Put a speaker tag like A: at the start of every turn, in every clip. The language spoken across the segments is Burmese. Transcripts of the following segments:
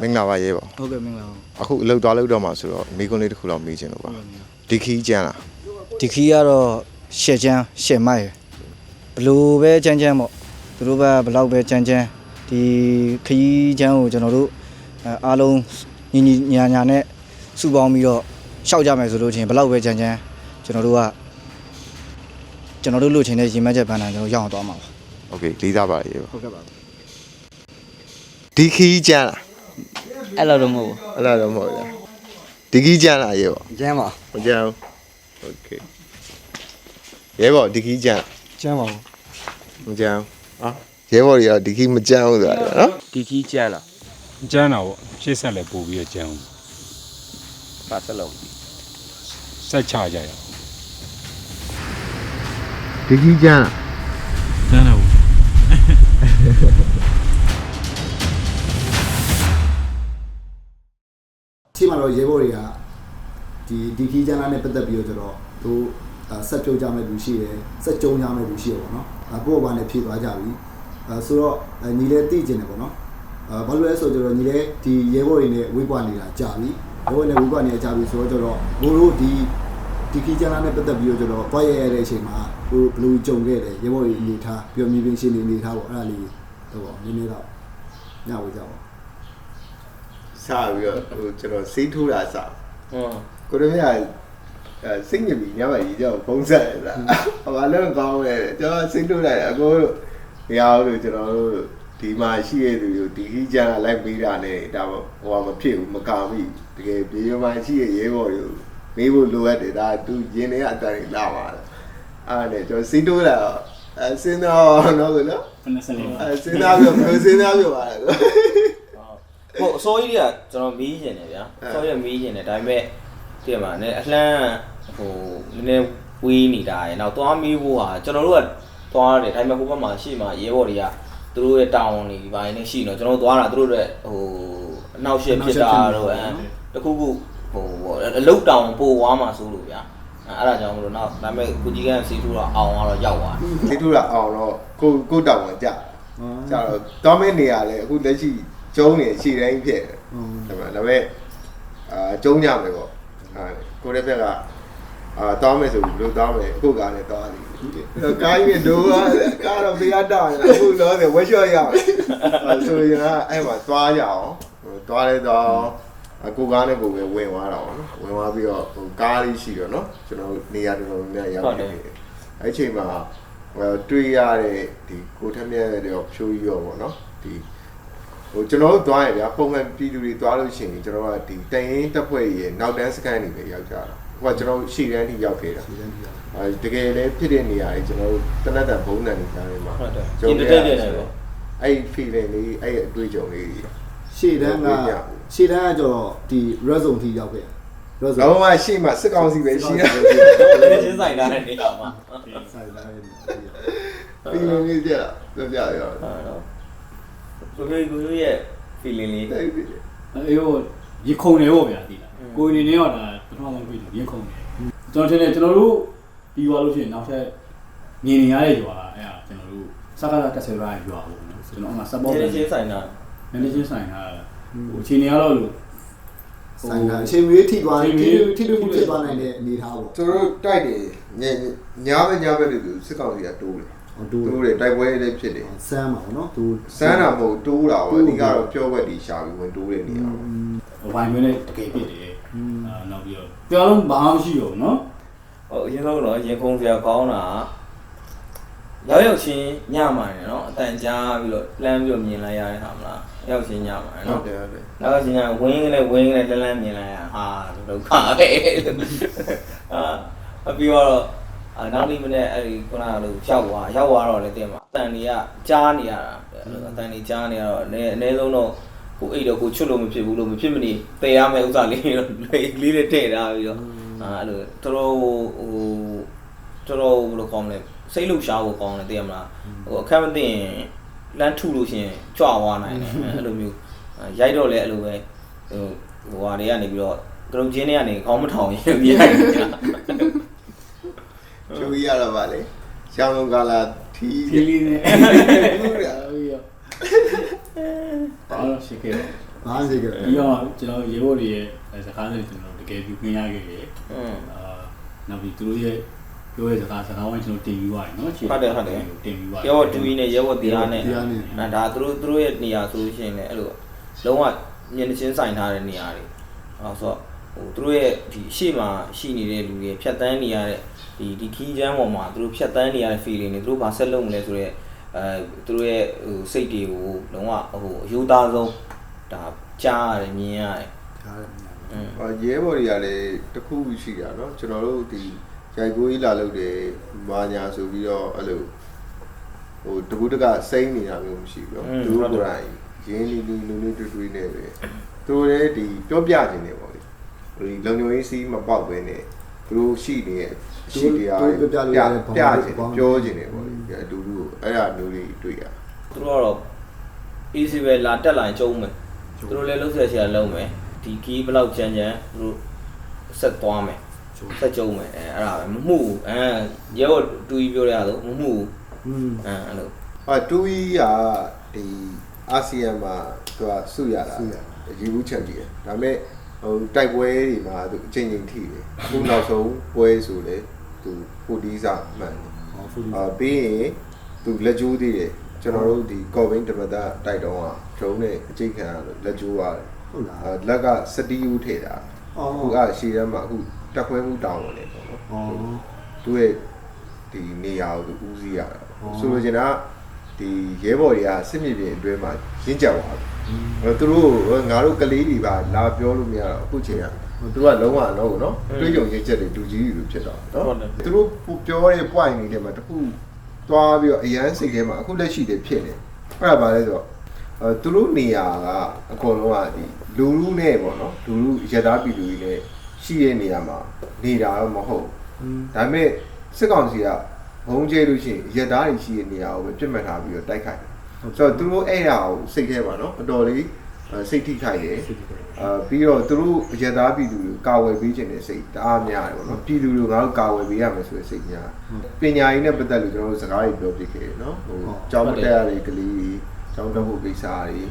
A: မင်္ဂလာပါရေးပါ
B: ဟုတ်ကဲ့မင်္ဂလာပါ
A: အခုအလုပ်သွားလုပ်တော့မှာဆိုတော့မိကွန်းလေးတစ်ခုလောက်မေးချင်လို့ပါဒီခီးကျန်းလား
B: ဒီခီးကတော့ရှယ်ချမ်းရှယ်မိုက်ဘလို့ပဲချမ်းချမ်းပေါ့သူတို့ကဘလောက်ပဲချမ်းချမ်းဒီခီးချမ်းကိုကျွန်တော်တို့အဲအားလုံးညီညီညာညာနဲ့စုပေါင်းပြီးတော့ရှောက်ကြမယ်ဆိုလို့ချင်းဘလောက်ပဲချမ်းချမ်းကျွန်တော်တို့ကကျွန်တော်တို့လိုချင်တဲ့ရင်မှတ်ချက်ပန်းတာကျွန်တော်ရအောင်သွားမှာပါ
A: โอเคလေးစားပါရေးပါ
B: ဟုတ်ကဲ့ပါ
A: ဒီခီးကျန်းလား
C: အဲ့လိုတော့မဟုတ်
A: အဲ့ဒါတော့မဟုတ်ဘူးလားဒီခီးကျန်းလားရေးပါ
C: ဘူးကျမ်းပါ
A: မကျန်းဘူးโอเคရေးပါဒီခီးကျန်း
B: ကျမ်းပါဘူး
A: မကျန်းဘူးဟာရေးပါတွေကဒီခီးမကျန်းဘူးဆိုတာနော်
D: ဒီခီးကျန်းလား
E: ကျန်းတာပေါ့ရှေ့ဆက်လည်းပို့ပြီးတော့ကျန်းအောင်
D: ဘာစလုံး
E: ဆက်ချကြရအောင်
A: ဒီခီးကျန်းလား
E: ကျန်းတာဘူး
F: တော့ရဲဘော်တွေကဒီဒီခီးကျန်းလာနဲ့ပတ်သက်ပြီးတော့ကျတော့သူအာဆက်ပြုတ်ကြမဲ့လူရှိတယ်ဆက်ကြုံကြမဲ့လူရှိရပေါ့နော်အဲကိုယ့်ဘာနဲ့ဖြည့်သွားကြပြီအဲဆိုတော့အဲညီလေးသိကျင်တယ်ပေါ့နော်အဲဘာလို့လဲဆိုတော့ကျတော့ညီလေးဒီရဲဘော်တွေနဲ့ဝေးကွာနေတာကြာပြီရဲဘော်နဲ့ဝေးကွာနေတာကြာပြီဆိုတော့ကျတော့ဘိုးတို့ဒီဒီခီးကျန်းလာနဲ့ပတ်သက်ပြီးတော့ကျတော့တွားရရတဲ့အချိန်မှာဟိုဘလူးကြုံခဲ့တယ်ရဲဘော်တွေအနေထားပြီးတော့မြေပြင်ရှင်တွေအနေထားပေါ့အဲ့ဒါလေးတော့နည်းနည်းတော့ညဝေးကြပါ
A: စပြီးတော့ဟိုကျွန်တော်စိတ်ထိုးတာစ
D: ဟွန်း
A: ကိုရမရအဲစိတ်ညစ်ပြီးညမကြီးကြောက်ပုံစံလားဘာလို့ကောင်းလဲကျွန်တော်စိတ်ထိုးလိုက်အကိုတို့မရဘူးလို့ကျွန်တော်တို့ဒီမှာရှိရသူတို့ဒီခီးကျန်းလိုက်ပြီးတာနဲ့ဒါဟိုဟာမဖြစ်ဘူးမကမိတကယ်ပြေရမှရှိရရဲဘော်တွေမေးဖို့လိုအပ်တယ်ဒါသူရင်ထဲအတန်လာပါလားအဲ့နဲ့ကျွန်တော်စိတ်ထိုးတာအဲစဉ်းစားတော့နော်နော်အဲစဉ်းစားပြီးဘယ်စဉ်းစားပြီးပါလဲ
D: ဟုတ်အစိုးရကြီးကကျွန်တော်မီးကျင်တယ်ဗျာအစိုးရမီးကျင်တယ်ဒါပေမဲ့ဒီမှာねအလှမ်းဟိုနည်းနည်းဝေးနေတာရယ်နောက်သွားမီးဖို့ဟာကျွန်တော်တို့ကသွားတယ်ဒါပေမဲ့ဟိုဘက်မှာရှေ့မှာရဲဘော်တွေကသူတို့ရဲ့တောင်းနေပါနေရှိနေတော့ကျွန်တော်တို့သွားတာသူတို့ရဲ့ဟိုအနောက်ရှေ့ဖြစ်တာတော့အဲတခုခုဟိုအလုတ်တောင်ပို့သွားမှာဆိုလို့ဗျာအဲ့ဒါကြောင့်မလို့နောက်ဒါပေမဲ့ကိုကြီးကန်းစီထူတော့အောင်ကတော့ရောက်သွားတယ်
A: စိတ်ထိုးတာအောင်တော့ကိုကိုတောင်းဝင်ကြကြတော့တောင်းမနေရလဲအခုလက်ရှိ ကျုံးနေရှည်တိုင်းဖြစ်တယ်ဒါပေမဲ့ဒါပေမဲ့အာကျုံးကြမယ်ပေါ့ဟာကိုရဲဘက်ကအာတောင်းမယ်ဆိုပြီးလို့တောင်းမယ်အခုကားနဲ့တောင်းတယ်ကားကြီးဒိုးကားတော့ဘေးကတောင်းရအခုတော့ဝက်ရှော့ရအောင်ဆိုရင်အဲ့မှာသွားရအောင်သွားလဲတော့အကိုကားနဲ့ကိုပဲဝင်သွားတော့ဝင်သွားပြီးတော့ဟိုကားလေးရှိတော့နော်ကျွန်တော်နေရာတော်တော်များများရောက်နေတယ်အဲ့ချိန်မှာတွေ့ရတဲ့ဒီကိုထက်မြက်တဲ့ဖြိုးကြီးရောပေါ့နော်ဒီ ဟိုကျွန်တော်တို့သွားရင်ဗျာပုံမှန်ပြည်သူတွေသွားလို့ရှိရင်ကျွန်တော်ကဒီတရင်တက်ဖွဲ့ရဲ့နောက်တန်းစကန်တွေပဲရောက်ကြတာဟိုကကျွန်တော်ရှေ့တန်းထိရောက်ခဲ့တာအဲတကယ်လည်းဖြစ်တဲ့နေရာတွေကျွန်တော်တို့တနက်တန်ဘုံတန်တွေကြားထဲမှာ
D: ဟုတ်တယ်
A: ကြုံခဲ့
D: entertainment တွေပေါ့
A: အဲ့ဒီ feeling လေးအဲ့ဒီအတွေ့အကြုံလေးတွေ
F: ရှေ့တန်းကရှေ့တန်းကကြောဒီ red zone ထိရောက်ခဲ့ red
A: လော
F: zone
A: ကရှေ့မှာစစ်ကောင်စီပဲရှိတာ
D: လည်းချင်းဆိုင်ထားတဲ့နေရာမှာ
F: ဆိုင်တန်းရဲ့
A: feeling လေးကြပြောပြရအောင်
D: ဟုတ် တော့ကိုကိုကိုရဲ့ feeling လေး
A: အဲ့ဒီ
G: အေးဟိုရေခုံနေပေါ့ဗျာဒီလားကိုယ်နေနေတော့ဒါပထမဆုံးတွေ့တယ်ရေခုံနေကျွန်တော်ထင်တယ်ကျွန်တော်တို့ပြီးသွားလို့ရှိရင်နောက်ထပ်မြင်နေရတဲ့ရွာအဲ့ဒါကျွန်တော်တို့စကားတက်ဆယ်ရိုင်းရွာပေါ့နော်ကျွန်တော်အမှ support
D: ချင်းချင်းဆိုင်တာ
G: နည်းနည်းချင်းဆိုင်တာဟိုအချိန်နေရတော့လို့
F: ဆိုင်တန်းအချိန်မွေးထိသွားတယ်ထိထိထိဖြစ်သွားနိုင်တဲ့အနေထားပေါ့
A: သူတို့တိုက်တယ်ညညာပဲညာပဲလို့စစ်ကောင်စီကတိုးတယ်
F: ဟို တူ
A: တိုးတယ်တိုက်ပွဲလေးဖြစ်တယ်
F: ဆမ်းပါဘောနော်သူ
A: စမ်းတာမဟုတ်တိုးတာပေါ့အဓိကတော့ပြောဝက်တီရှာပြီးဝင်တိုးတဲ့နေရာပေါ့
G: ဝိုင်းမင်းနဲ့တကယ်ဖြစ်တယ်အာနောက်ပြီးတော့ပြောလုံးဘာမှမရှိတော့ဘူးနော်
D: ဟိုအရင်ဆုံးတော့ရင်ခုန်စရာကောင်းတာရောက်ရောက်ချင်းညမှာနေနော်အတန်ကြားပြီးတော့လမ်းပြီးတော့မြင်လိုက်ရတဲ့ဟာမလားရောက်ချင်းညမှာ
A: ဟုတ်
D: နော်
A: တယ်ဟုတ်တယ်
D: နောက်ချင်းညဝင်းကလေးဝင်းကလေးလမ်းလမ်းမြင်လိုက်ရဟာဒုက္ခပဲအာအပြီးတော့ အာနောက်နေ့မနေ့အဲ့ဒီခုနကလို့ရောက်သွားရောက်သွားတော့လည်းတင်ပါအတန်တွေကကြားနေရတာအတန်တွေကြားနေရတော့အနည်းအနည်းဆုံးတော့ကိုအိတ်တော့ကိုချွတ်လို့မဖြစ်ဘူးလို့မဖြစ်မနေပယ်ရမယ့်ဥစ္စာလေးတော့လေးလေးနဲ့ထည့်ထားပြီးတော့အာအဲ့လိုတော်တော်ဟိုတော်တော်ဘယ်လိုကောင်းမလဲစိတ်လှုပ်ရှားဖို့ကောင်းတယ်သိရမလားဟိုအခက်မသိရင်လမ်းထုလို့ရှိရင်ကြွားသွားနိုင်တယ်အဲ့လိုမျိုးရိုက်တော့လည်းအဲ့လိုပဲဟိုဟိုဟာတွေကနေပြီးတော့ကရုံချင်းတွေကနေခေါင်းမထောင်ရင်မြင်ရတယ် ကြာ
A: ကျူရတော့ဗာလေရှောင်းလုံးကလာထီး
G: ဖြည်းလေးနဲ့
A: ဟုတ်တယ်
G: ဟုတ်ရောဘာလို့ရှိခဲ့လဲ
F: ဘာမှစိတ်ကြတယ်
G: ပြီးတော့ကျွန်တော်ရေဘော်တွေရဲ့စကားတွေကျွန်တော်တကယ်ပြုခွင့်ရခဲ့တယ်
D: อืม
G: အာနောက်ပြီးသူတို့ရဲ့ပြောရဲ့စကားစကားဝိုင်းကျွန်တော်တင်ပြီးသွားတယ်နော်
D: ဟုတ်တယ်ဟုတ်တယ်
G: တင်ပြီးသွား
D: ရဲဘော်တူကြီးနဲ့ရဲဘော်တရားနဲ့
F: တရားနဲ့
D: အဲဒါသူတို့သူတို့ရဲ့နေရာဆိုလို့ရှိရင်လည်းအဲ့လိုလုံးဝမြင်ချင်းဆိုင်ထားတဲ့နေရာတွေအဲဆိုတော့ ဟိုသူတို့ရဲ့ဒီရှေ့မှာရှိနေတဲ့လူတွေဖြတ်တန်းနေရတဲ့ဒီဒီခီးချမ်းပေါ်မှာသူတို့ဖြတ်တန်းနေရတဲ့ feeling တွေသူတို့ဘာဆက်လုပ်မလဲဆိုတော့အဲသူတို့ရဲ့ဟိုစိတ်တွေကိုလုံးဝဟိုအယူသားဆုံးဒါကြားရတယ်မြင်ရတယ်
F: ဒါလည်းမရဘူး
D: อืม
A: အာရဲဘော်တွေကလည်းတစ်ခုရှိတာเนาะကျွန်တော်တို့ဒီရိုက်ကိုကြီးလာလို့တယ်မာညာဆိုပြီးတော့အဲ့လိုဟိုတကူတကစိမ့်နေတာမျိုးမရှိဘူးเนาะသူတို့ကိုယ်တိုင်ရင်းလီလီလူလူတွေ့တွေ့နေပဲသူတို့လည်းဒီပြောပြခြင်းနေပေါ့လေ ဒီလုံညုံရေးစီးမပေါက်ပဲနဲ့သူတို့ရှိနေတဲ့ရှိတရားတွေပြခြင်းပြောခြင်းနေပေါ့လေအတူတူအဲ့ဒါမျိုးတွေတွေ့ရ
D: သူတို့ကတော့ easy ပဲလာတက်လာရင်ကျုံးမယ်သူတို့လည်းလုံးဆက်ရှာလုံးမယ်ဒီကီးဘလောက်ချမ်းချမ်းသူတို့ဆက်သွားမယ်ဆက်ကျုံးမယ်အဲအဲ့ဒါပဲမမှုဘူးအဲရဲဘော်တူကြီးပြောရတာမမှုဘူး
F: อืม
D: အဲအဲ့လို
A: အာတူီကဒီအာဆီယံမှာသူကစုရတာ
F: စုရတာ
A: ရီဘူးချန်ပီယံဒါပေမဲ့ ဟိုတိုက်ပွဲတွေမှာသူအချိန်ချင်းထိတယ်အခုနောက်ဆုံးပွဲဆိုလေသူဖိုတီးစာမှန်တယ်
F: ဟောဖူဒီ
A: အာပြီးရင်သူလက်ကျိုးသေးတယ်ကျွန်တော်တို့ဒီကော်ဘင်းတမတာတိုက်တော့ကဒရုန်းနဲ့အချိန်ခံရလို့လက်ကျိုးရတယ်
F: ဟုတ်လား
A: အာလက်ကစတီးဦးထည့်တာ
F: အော်
A: အခုကရှေ့ထဲမှာအခုတက်ခွဲမှုတောင်းဝင်တယ်ပေါ့နော်
F: အော်
A: သူ့ရဲ့ဒီနေရာကိုသူဦးစီးရတာ
F: อ๋อ
A: ပေါ့ဆိုလိုချင်တာကဒီရဲဘော်တွေကစစ်မြေပြင်အတွင်းမှာရင့်ကြက်သွားပြီအဲ့ သူတို့ငါတို့ကလေးတွေပါလာပြောလို့မရတော့အခုချိန်ကသူတို့ကလုံးဝတော့နော်တွေးကြုံရင့်ချက်တွေလူကြီးတွေဖြစ်တော့နော်သူတို့ပြောတဲ့ point တွေထဲမှာတခုသွားပြီးတော့အရန်စိတ်ထဲမှာအခုလက်ရှိတွေဖြစ်နေအဲ့ဒါပါလဲဆိုတော့အဲသူတို့နေရာကအကုန်လုံးကဒီလူလူနဲ့ပေါ့နော်လူလူရသားပြည်လူကြီးနဲ့ရှိတဲ့နေရာမှာနေတာတော့မဟုတ်ဘူးဒါပေမဲ့စစ်ကောင်စီကဘုံကျဲလို့ရှိရင်ရသားတွေရှိတဲ့နေရာကိုပဲပြစ်မှတ်ထားပြီးတော့တိုက်ခိုက်တယ်။ ဆိုတော့သူတို့အဲ့ဒါကိုစိတ်ထဲပါနော်အတော်လေးအဲစိတ်ထိခိုက်တယ်။အာပြီးတော့သူတို့ရသားပြည်သူတွေကိုကာဝယ်ပေးခြင်းတဲ့စိတ်တအားများတယ်ပေါ့နော်။ပြည်သူတွေကိုငါတို့ကာဝယ်ပေးရမယ်ဆိုတဲ့စိတ်များ။ပညာရေးနဲ့ပတ်သက်လို့ကျွန်တော်တို့စကားတွေပြောပြခဲ့တယ်နော်။ဟိုကျောင်းမတက်ရတဲ့ကလေးတွေကျောင်းတက်ဖို့ကိစ္စတွေ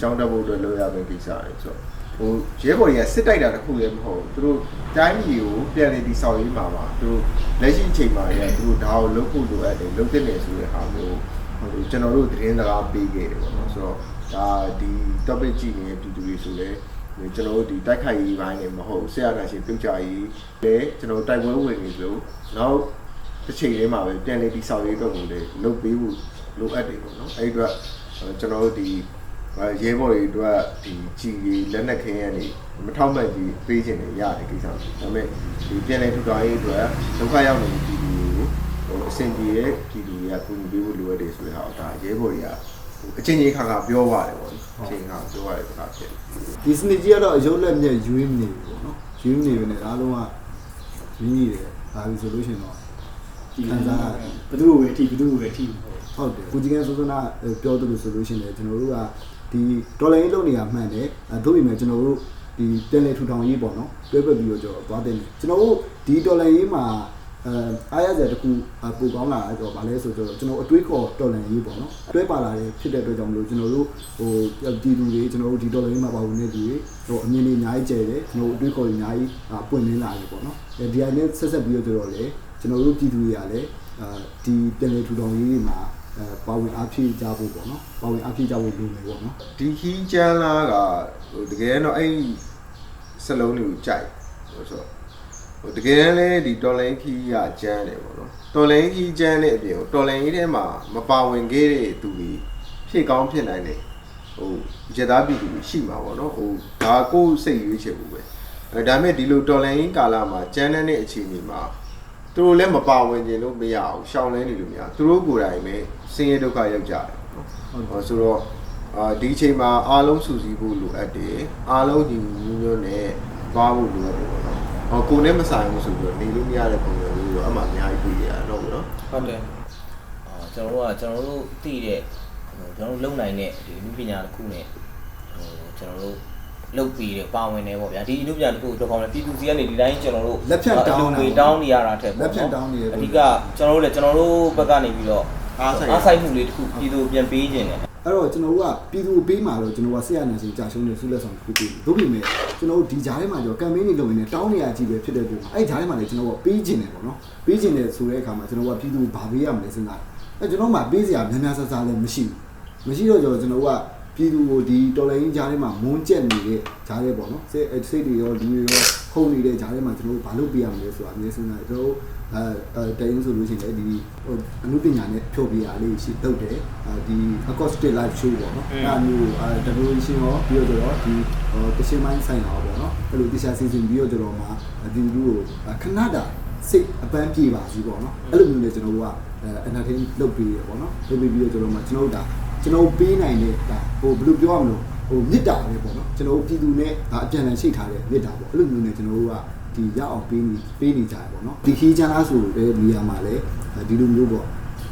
A: ကျောင်းတက်ဖို့အတွက်လုပ်ရမယ့်ကိစ္စတွေဆိုတော့ဟိုရဲဘော်တွေကစစ်တိုက်တာတခုလည်းမဟုတ်ဘူးသူတို့တိုင်းပြည်ကိုပြန်နေတည်ဆောက်ရေးမှာပါသူတို့လက်ရှိအချိန်မှာလည်းသူတို့ဒါကိုလုပ်ဖို့လိုအပ်တယ်လုပ်တဲ့နေဆိုတဲ့ဟာမျိုးဟို ကျွန်တော်တို့သတင်းစကားပေးခဲ့တယ်ပေါ့နော်ဆိုတော့ဒါဒီ topic ကြည့်နေတဲ့ပြည်သူတွေဆိုလည်းကျွန်တော်တို့ဒီတိုက်ခိုက်ရေးပိုင်းနဲ့မဟုတ်ဆရာနာရှင်ပြုတ်ကြရေးလည်းကျွန်တော်တိုက်ပွဲဝင်နေလို့နောက်တစ်ချိန်လေးမှာပဲပြန်နေတည်ဆောက်ရေးအတွက်ကိုလည်းလုပ်ပေးဖို့လိုအပ်တယ်ပေါ့နော်အဲ့ဒီအတွက်ကျွန်တော်တို့ဒီအဲရဲဘော်တွေအတွက်ဒီကြည်ကြီးလက်နက်ခင်းရနေမထောက်မှန်ကြီးပေးခြင်းတွေရတယ်ကိစ္စဒါပေမဲ့ဒီပြန်လဲထူထောင်ရေးအတွက်ဒုက္ခရောက်နေတဲ့ပြည်သူတွေကို ဟိုအဆင်ပြေတဲ့ပြည်သူတွေကကူညီပေးဖို့လိုအပ်တယ်ဆိုတဲ့ဟာကိုဒါရဲဘော်တွေကဟိုအချင်းချင်းခါခါပြောပါတယ်ပေါ့နော်အချင်းခါပြောရတယ်ဆိုတာဖြစ်တယ်
F: ဒီစနစ်ကြီးကတော့အယုတ်လက်မြက်ယူရင်းနေပြီပေါ့နော်ယူရင်းနေပြီနဲ့အားလုံးကရင်းနေတယ်ဒါပြီဆိုလို့ရှိရင်တော့
G: ဒီခံစားရတယ်ဘယ်သူ့ကိုပဲထိဘယ်သူ့ကိုပဲထိမဟုတ်
F: ဟုတ်တယ်ကုကြီးကဆိုစနာပြောသလိုဆိုလို့ရှိရင်လည်းကျွန်တော်တို့ကဒီဒေါ်လာရေးလုပ်နေတာမှန်တယ်အဲတို့ပေမဲ့ကျွန်တော်တို့ဒီပြန်လေထူထောင်ရေးပေါ့နော်တွဲပတ်ပြီးတော့ကျွန်တော်သွားတယ်ကျွန်တော်တို့ဒီဒေါ်လာရေးမှာ အဲအားရစရာတစ်ခုပိုကောင်းလာတော့ဗာလဲဆိုတော့ကျွန်တော်အတွေးခေါ်ဒေါ်လာရေးပေါ့နော်တွဲပါလာတဲ့ဖြစ်တဲ့အတွက်ကြောင့်မလို့ကျွန်တော်တို့ဟိုဒီလူတွေကျွန်တော်တို့ဒီဒေါ်လာရေးမှာပါဝင်နေသူတွေဟိုအမြင်တွေအများကြီးကျယ်တယ်ကျွန်တော်တို့အတွေးခေါ်တွေအများကြီးပွင့်လင်းလာတယ်ပေါ့နော်အဲဒီအရင်ဆက်ဆက်ပြီးတော့လေကျွန်တော်တို့ပြည်သူတွေကလည်းအာဒီပြန်လေထူထောင်ရေးတွေမှာအဲပါဝင်အားဖြည့်ကြဖို့ပေါ့နော်ပါဝင်အားဖြည့်ကြဖို့လိုမယ်ပေါ့နော်
A: ဒီခီးကျန်းလာကဟိုတကယ်တော့အဲ့ဒီစလုံးတွေကိုကြိုက်ဟိုဆို ဟိုတကယ်လည်းဒီတော်လိုင်းခီးကကျန်းတယ်ပေါ့နော်တော်လိုင်းခီးကျန်းတဲ့အပြင်ကိုတော်လိုင်းကြီးထဲမှာမပါဝင်ခဲ့တဲ့သူတွေဖြစ်ကောင်းဖြစ်နိုင်တယ်ဟိုရသားပြည်သူတွေရှိမှာပေါ့နော်ဟိုဒါကိုယ်စိတ်ရွေးချယ်ဖို့ပဲအဲဒါပေမဲ့ဒီလိုတော်လိုင်းကြီးကာလမှာကျန်းတဲ့အခြေအနေမှာသူတို့လည်းမပါဝင်ခြင်းလို့မရအောင်ရှောင်လန်းနေလို့မရသူတို့ကိုယ်တိုင်ပဲဆင်းရဲဒုက္ခရောက်ကြတယ်နော်ဟောဆိုတော့အာဒီအချိန်မှာအားလုံးစုစည်းဖို့လိုအပ်တယ်အားလုံးညီညီညွတ်နဲ့သွားဖို့လိုအပ်တယ်ပေါ့နော် ဟောကိုယ်နဲ့မဆိုင်ဘူးဆိုပြီးတော့နေလို့မရတဲ့ပုံစံမျိုးတော့အမှအများကြီးတွေ့ရတာတော့ဘူးနော်
D: ဟုတ်တယ်အာကျွန်တော်တို့ကကျွန်တော်တို့သိတဲ့ဟိုကျွန်တော်တို့လုံနိုင်တဲ့ဒီလူပညာတစ်ခုနဲ့ဟိုကျွန်တော်တို့လုတ်ပြီးတယ်ပါဝင်တယ်ပေါ့ဗျာဒီလူပညာတစ်ခုတော့ကောင်းတယ်ပြည်သူစီကနေဒီတိုင်းကျွန်တော်တို့
F: လက်ဖြတ်တောင်းတာ
D: အလူငွေတောင်းနေရတာထက်ပေါ့
F: လက်ဖြတ်တောင်းနေတယ်
D: အဓိကကျွန်တော်တို့လည်းကျွန်တော်တို့ဘက်ကနေပြီးတော့
A: အားဆိုင်
D: အားဆိုင်မှုလေးတစ်ခုပြည်သူပြန်ပေးခြင်းတယ်
F: အအဲ့တော့ကျွန်တော်တို့ကပြည်သူကိုပေးမှာတော့ကျွန်တော်ကဆက်ရနေစီကြာရှုံးနေဆုလက်ဆောင်တစ်ခုပေးတယ်တို့ပြင်မဲ့ကျွန်တော်တို့ဒီဂျားထဲမှာကျွန်တော်ကမ်ပိန်းတွေလုပ်နေတယ်တောင်းနေရကြီးပဲဖြစ်တဲ့ပုံမှာအဲ့ဂျားထဲမှာလည်းကျွန်တော်ကပေးခြင်းတယ်ပေါ့နော်ပေးခြင်းတယ်ဆိုတဲ့အခါမှာကျွန်တော်ကပြည်သူကိုဘာပေးရမလဲစဉ်းစားအဲ့ကျွန်တော်မှပေးစရာများများဆဆလည်းမရှိဘူးမရှိတော့ကျွန်တော်ကပြည်သူကိုဒီတော်လိုင်းဂျားထဲမှာမွန်းကျက်နေတဲ့ဂျားထဲပေါ့နော်စိတ်စိတ်တွေရောလူတွေရောခုန်နေတဲ့ဂျားထဲမှာကျွန်တော်တို့ဘာလုပ်ပေးရမလဲဆိုတာအမြဲစဉ်းစားကျွန်တော် အဲအဲတိုင်းဆိုလို့ရှိရင်လည်းဒီဟိုအမှုပညာနဲ့ဖြောပြရလေးရှိတုတ်တယ်ဒီ acoustic live show ပေါ့နော်အဲ့ဒါမျိုးအဲ decoration ရောပြီးတော့ဒီဟိုတရှင်မိုင်းဆိုင်တာပေါ့နော်အဲ့လိုတရားစီစဉ်ပြီးတော့ကျွန်တော်မှာဒီလူကိုခဏတာစိတ်အပန်းပြေပါစီပေါ့နော်အဲ့လိုမျိုးနဲ့ကျွန်တော်တို့ကအဲ entertain လုပ်ပြီးရပေါ့နော်လုပ်ပြီးပြီးတော့ကျွန်တော်မှာကျွန်တော်တို့ဒါကျွန်တော်ပေးနိုင်တဲ့ဒါဟိုဘယ်လိုပြောရမလို့ဟိုမြစ်တာပဲပေါ့နော်ကျွန်တော်ပြည်သူနဲ့အပြန်အလှန်ရှိထားတဲ့မြစ်တာပေါ့အဲ့လိုမျိုးနဲ့ကျွန်တော်တို့က ဒီရအောင်ပေးနေပေးနေကြရပေါ့နော်ဒီခီးချမ်းလားဆိုတဲ့နေရာမှာလည်းဒီလိုမျိုးပေါ့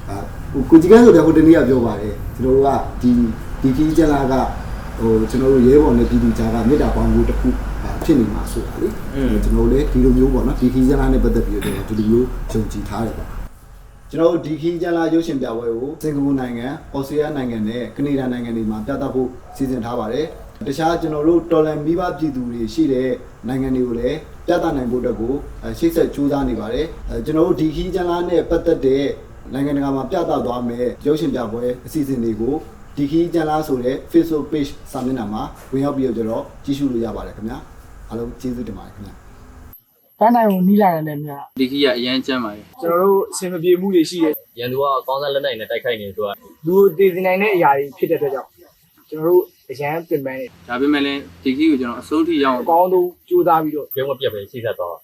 F: အာဟိုကိုကြီးကန်းဆိုတဲ့ဟိုတနေ့ကပြောပါတယ်ကျွန်တော်တို့ကဒီဒီခီးချမ်းလားကဟိုကျွန်တော်တို့ရဲဘော်နဲ့ပြည်သူကြားကမြစ်တာပေါင်းဖို့တစ်ခုဖြစ်နေမှာဆိုတာလေကျွန်တော်တို့လည်းဒီလိုမျိုးပေါ့နော်ဒီခီးချမ်းလားနဲ့ပတ်သက်ပြီးတော့ဒီလိုမျိုးယုံကြည်ထားတယ်ပေါ့ကျွန်တော်တို့ဒီခီးကျန်လာရုပ်ရှင်ပြပွဲကိုစင်ကာပူနိုင်ငံ၊ဩစတြေးလျနိုင်ငံနဲ့ကနေဒါနိုင်ငံတွေမှာပြသဖို့စီစဉ်ထားပါတယ်။တခြားကျွန်တော်တို့တော်လန်မိဘပြည်သူတွေရှိတဲ့နိုင်ငံတွေကိုလည်း ပြသနိုင်ဖို့အတွက်ကိုအဲရှေ့ဆက်ကြိုးစားနေပါတယ်။အဲကျွန်တော်တို့ဒီခီးကျန်လာနဲ့ပတ်သက်တဲ့နိုင်ငံတကာမှာပြသသွားမယ်ရုပ်ရှင်ပြပွဲအစီအစဉ်တွေကိုဒီခီးကျန်လာဆိုတဲ့ Facebook page စာမျက်နှာမှာဝင်ရောက်ပြီးတော့ကျွန်တော်ကြည့်ရှုလို့ရပါတယ်ခင်ဗျာ။အားလုံးကျေးဇူးတင်ပါတယ်ခင်ဗျာ။
H: တန်းတိုင်းကိုနီးလာတယ်လည်းမြတ်
C: ဒီခီးကအရန်ကျမ်းပါတယ်
H: ကျွန်တော်တို့အဆင်မပြေမှုတွေရှိတယ်
I: ရန်သူကအကောင်းစားလက်နိုင်နဲ့တိုက်ခိုက်နေသူက
H: လူတည်စင်နိုင်တဲ့အရာတွေဖြစ်တဲ့အတွက်ကြောင့်ကျွန်တော်တို့ အရန်ပင်ပန်းနေ
C: ဒါပေမဲ့လည်းဒီခီးကိုကျွန်တော်အစိုးထိရအောင်
H: အကောင်းဆုံးကြိုးစားပြီးတော့
I: ရုံးမပြတ်ပဲရှိဆက်သွား